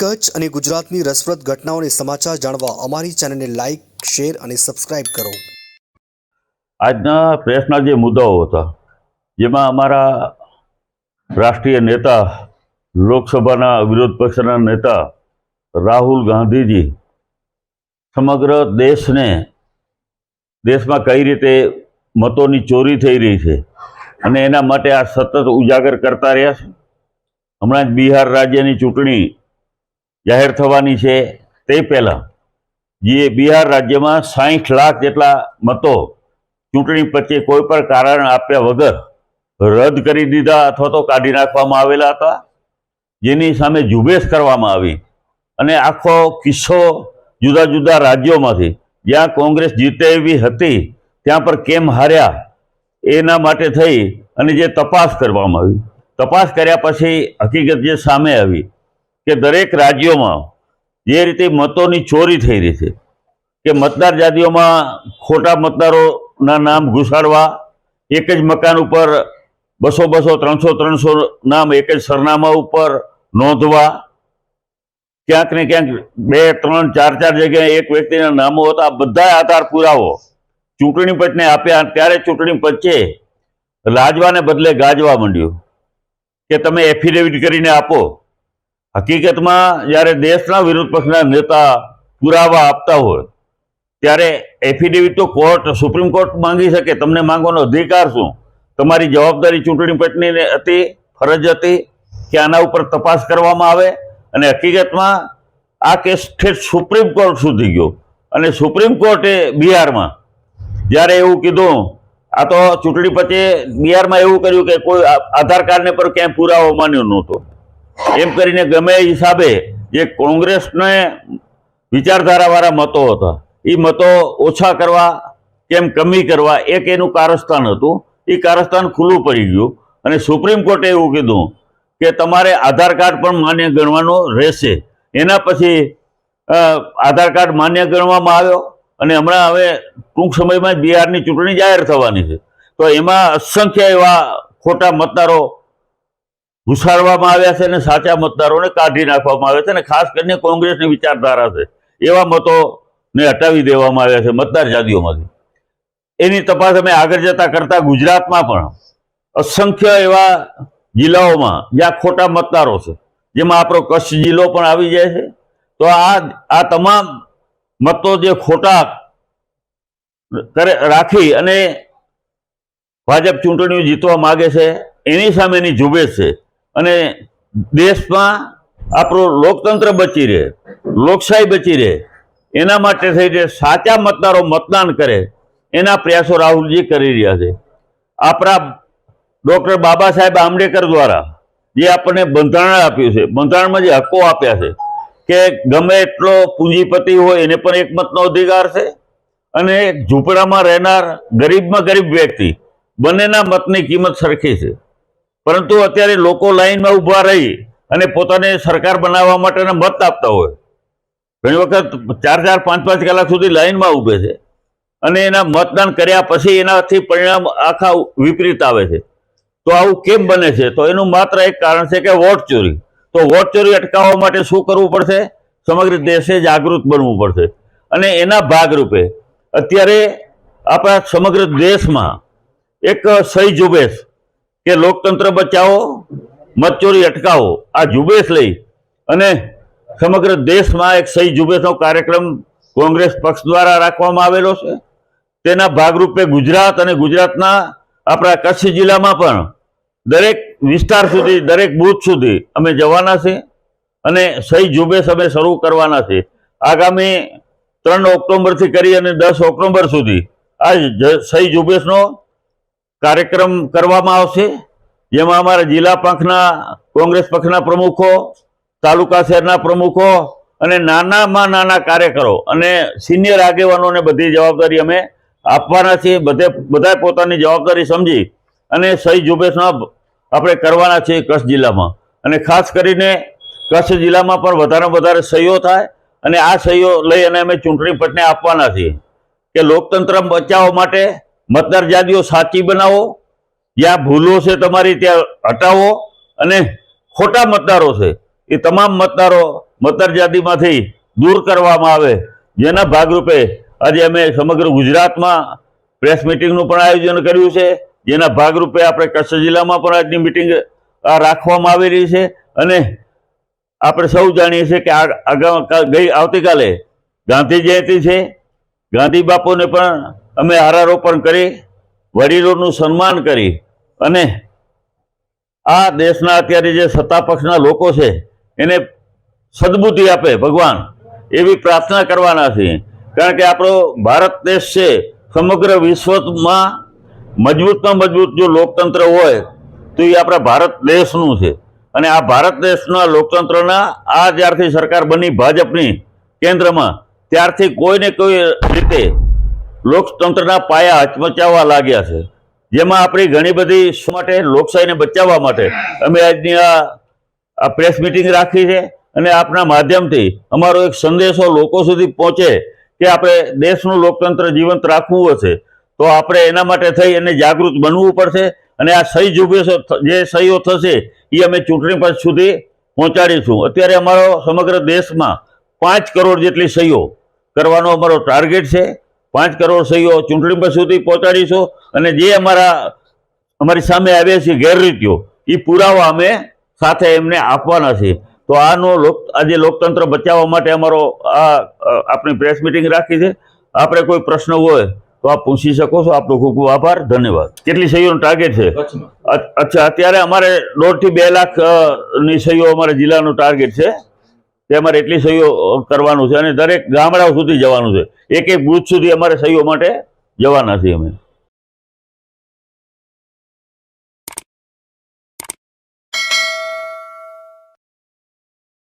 કચ્છ અને ગુજરાતની રસપ્રદ ઘટનાઓને સમાચાર જાણવા અમારી ચેનલને લાઇક શેર અને સબસ્ક્રાઇબ કરો. આજના પ્રેસના જે મુદ્દાઓ હતા, જેમાં અમારા રાષ્ટ્રીય નેતા, લોકસભાના વિરોધ પક્ષના નેતા રાહુલ ગાંધીજી સમગ્ર દેશને, દેશમાં કઈ રીતે મતોની ચોરી થઈ રહી છે અને એના માટે આ સતત ઉજાગર કરતા રહ્યા છે. હમણાં જ બિહાર રાજ્યની ચૂંટણી જાહેર થવાની છે તે પહેલાં. જે બિહાર રાજ્યમાં સાહીઠ લાખ જેટલા મતો ચૂંટણી પછી કોઈ પણ કારણ આપ્યા વગર રદ કરી દીધા અથવા તો કાઢી નાખવામાં આવેલા હતા. જેની સામે ઝુંબેશ કરવામાં આવી અને આખો કિસ્સો જુદા જુદા રાજ્યોમાંથી, જ્યાં કોંગ્રેસ જીતે એવી હતી, ત્યાં પર કેમ હાર્યા, એના માટે થઈ અને જે તપાસ કરવામાં આવી. તપાસ કર્યા પછી હકીકત જે સામે આવી કે દરેક રાજ્યોમાં જે રીતે મતોની ચોરી થઈ રહી છે, કે મતદાર યાદીઓમાં ખોટા મતદારોના નામ ઘુસાડવા, એક જ મકાન ઉપર બસો બસો, ત્રણસો ત્રણસો નામ એક જ સરનામા ઉપર નોંધવા, ક્યાંક ને ક્યાંક બે, ત્રણ, ચાર ચાર જગ્યાએ એક વ્યક્તિના નામો હતા બધા આધાર પુરાવો. ચૂંટણી પંચને આપ્યા ત્યારે ચૂંટણી પંચે લાજવાને બદલે ગાજવા માંડ્યું કે તમે એફિડેવિટ કરીને આપો. હકીકતમાં જ્યારે દેશના વિરોધ પક્ષના નેતા પુરાવા આપતા હોય, ત્યારે એફિડેવિટ તો કોર્ટ, સુપ્રીમ કોર્ટ માંગી શકે. તમને માંગવાનો અધિકાર શું? તમારી જવાબદારી ચૂંટણી પંચની હતી, ફરજ હતી કે આના ઉપર તપાસ કરવામાં આવે. અને હકીકતમાં આ કેસ ઠેઠ સુપ્રીમ કોર્ટ સુધી ગયો. અને સુપ્રીમ કોર્ટે બિહારમાં, જ્યારે એવું કીધું, આ તો ચૂંટણી પંચે બિહારમાં એવું કર્યું કે કોઈ આધાર કાર્ડને પર ક્યાંય પુરાવો માન્યો નહોતો. એમ કરીને ગમે એ હિસાબે જે કોંગ્રેસને વિચારધારાવાળા મતો હતા એ મતો ઓછા કરવા કેમ કમી કરવા, એક એનું કારસ્તાન હતું. એ કારસ્તાન ખુલ્લું પડી ગયું. અને સુપ્રીમ કોર્ટે એવું કીધું કે તમારે આધાર કાર્ડ પણ માન્ય ગણવાનો રહેશે. એના પછી આધાર કાર્ડ માન્ય ગણવામાં આવ્યો અને હમણાં હવે ટૂંક સમયમાં જ બિહારની ચૂંટણી જાહેર થવાની છે. તો એમાં અસંખ્ય એવા ખોટા મતદારો ઘુસાડવામાં આવ્યા છે અને સાચા મતદારોને કાઢી નાખવામાં આવ્યા છે અને ખાસ કરીને કોંગ્રેસની વિચારધારા છે. એવા મતોને હટાવી દેવામાં આવ્યા છે મતદાર યાદીઓમાંથી એની તપાસ અમે આગળ જતા કરતા ગુજરાતમાં પણ અસંખ્ય એવા જિલ્લાઓમાં જ્યાં ખોટા મતદારો છે, જેમાં આપણો કચ્છ જિલ્લો પણ આવી જાય છે, તો આ આ તમામ મતો જે ખોટા કરે, રાખી અને ભાજપ ચૂંટણીઓ જીતવા માગે છે, એની સામેની ઝુંબેશ છે. અને દેશમાં આપણું લોકતંત્ર બચી રહે, લોકશાહી બચી રહે, એના માટે થઈને સાચા મતદારો મતદાન કરે, એના પ્રયાસો રાહુલજી કરી રહ્યા છે. આપણા ડૉક્ટર બાબા સાહેબ આંબેડકર દ્વારા જે આપણને બંધારણ આપ્યું છે, બંધારણમાં જે હક્કો આપ્યા છે કે ગમે એટલો પૂંજીપતિ હોય એને પણ એક મતનો અધિકાર છે અને ઝૂંપડામાં રહેનાર ગરીબમાં ગરીબ વ્યક્તિ બંનેના મતની કિંમત સરખી છે. પરંતુ અત્યારે લોકો લાઈનમાં ઊભા રહી અને પોતાને સરકાર બનાવવા માટેના મત આપતા હોય. ઘણી વખત ચાર ચાર, પાંચ પાંચ કલાક સુધી લાઈનમાં ઊભે છે. અને એના મતદાન કર્યા પછી એનાથી પરિણામ આખા વિપરીત આવે છે. તો આવું કેમ બને છે? તો એનું માત્ર એક કારણ છે કે વોટ ચોરી. તો વોટ ચોરી અટકાવવા માટે શું કરવું પડશે? સમગ્ર દેશે જાગૃત બનવું પડશે. અને એના ભાગરૂપે અત્યારે આપણા સમગ્ર દેશમાં એક સહી ઝુંબેશ કે લોકતંત્ર બચાવો મતચોરી અટકાવો, આ ઝુંબેશ લઈ અને સમગ્ર દેશમાં એક સહી ઝુંબેશનો કાર્યક્રમ કોંગ્રેસ પક્ષ દ્વારા રાખવામાં આવેલો છે. તેના ભાગરૂપે ગુજરાત અને ગુજરાતના આપણા કચ્છ જિલ્લામાં પણ દરેક વિસ્તાર સુધી, દરેક બૂથ સુધી અમે જવાના છે અને સહી ઝુંબેશ અમે શરૂ કરવાના છે. આગામી ત્રણ ઓક્ટોબરથી કરી અને દસ ઓક્ટોબર સુધી આ સહી ઝુંબેશનો કાર્યક્રમ કરવામાં આવશે. જેમાં અમારા જિલ્લા પંખના, કોંગ્રેસ પક્ષના પ્રમુખો, તાલુકા શહેરના પ્રમુખો અને નાનામાં નાના કાર્યકરો અને સિનિયર આગેવાનોને બધી જવાબદારી અમે આપવાના છીએ. બધે બધા પોતાની જવાબદારી સમજી અને સહી ઝુંબેશમાં આપણે કરવાના છીએ કચ્છ જિલ્લામાં. અને ખાસ કરીને કચ્છ જિલ્લામાં પણ વધારેમાં વધારે સહીઓ થાય અને આ સહીઓ લઈ અને અમે ચૂંટણી પંચને આપવાના છીએ કે લોકતંત્ર બચાવવા માટે મતદાર યાદીઓ સાચી બનાવો જ્યાં ભૂલો છે તમારી ત્યાં હટાવો, અને ખોટા મતદારો છે, એ તમામ મતદારો મતદાર યાદીમાંથી દૂર કરવામાં આવે. જેના ભાગરૂપે આજે અમે સમગ્ર ગુજરાતમાં પ્રેસ મિટિંગનું પણ આયોજન કર્યું છે. જેના ભાગરૂપે આપણે કચ્છ જિલ્લામાં પણ આજની મિટિંગ રાખવામાં આવી રહી છે. અને આપણે સૌ જાણીએ છીએ કે આ- ગઈ, આવતીકાલે ગાંધી જયંતિ છે. ગાંધી બાપુને પણ અમે હારારોપણ કરી, વડીલોનું સન્માન કરી અને આ દેશના અત્યારે જે સત્તા પક્ષના લોકો છે, એને સદબુદ્ધિ આપે ભગવાન, એવી પ્રાર્થના કરવાના છે કારણ કે આપણો ભારત દેશ છે, સમગ્ર વિશ્વમાં મજબૂતમાં મજબૂત જો લોકતંત્ર હોય, તો એ આપણા ભારત દેશનું છે. અને આ ભારત દેશના લોકતંત્રના, આ જ્યારથી સરકાર બની ભાજપની કેન્દ્રમાં, ત્યારથી કોઈને કોઈ રીતે લોકતંત્રના પાયા હચમચાવવા લાગ્યા છે. જેમાં આપણી ઘણી બધી શું માટે લોકશાહીને બચાવવા માટે અમે આજની આ પ્રેસ મિટિંગ રાખી છે અને આપના માધ્યમથી અમારો એક સંદેશો લોકો સુધી પહોંચે કે આપણે દેશનું લોકતંત્ર જીવંત રાખવું હશે. તો આપણે એના માટે થઈ અને જાગૃત બનવું પડશે અને આ સહી ઝુંબેશો જે સહીઓ થશે એ અમે ચૂંટણી પંચ સુધી પહોંચાડીશું. અત્યારે અમારો સમગ્ર દેશમાં પાંચ કરોડ જેટલી સહીઓ કરવાનો અમારો ટાર્ગેટ છે. પાંચ કરોડ સહીઓ ચૂંટણી પંચ સુધી પહોંચાડીશું અને જે અમારા અમારી સામે આવ્યા છે ગેરરીતિઓ એ પુરાવા અમે સાથે એમને આપવાના છે તો આનો લોક આજે લોકતંત્ર બચાવવા માટે અમારો આ આપણી પ્રેસ મિટિંગ રાખી છે. આપણે કોઈ પ્રશ્ન હોય તો આપ પૂછી શકો છો. આપનો ખૂબ ખૂબ આભાર. ધન્યવાદ. કેટલી સહીઓનો ટાર્ગેટ છે? અચ્છા અત્યારે અમારે દોઢથી બે લાખની સહીઓ અમારે જિલ્લાનો ટાર્ગેટ છે. તે અમારે એટલી સહીઓ કરવાનું છે અને દરેક ગામડાઓ સુધી જવાનું છે. એક એક બુથ સુધી અમારે સહીઓ માટે જવાના છીએ અમે.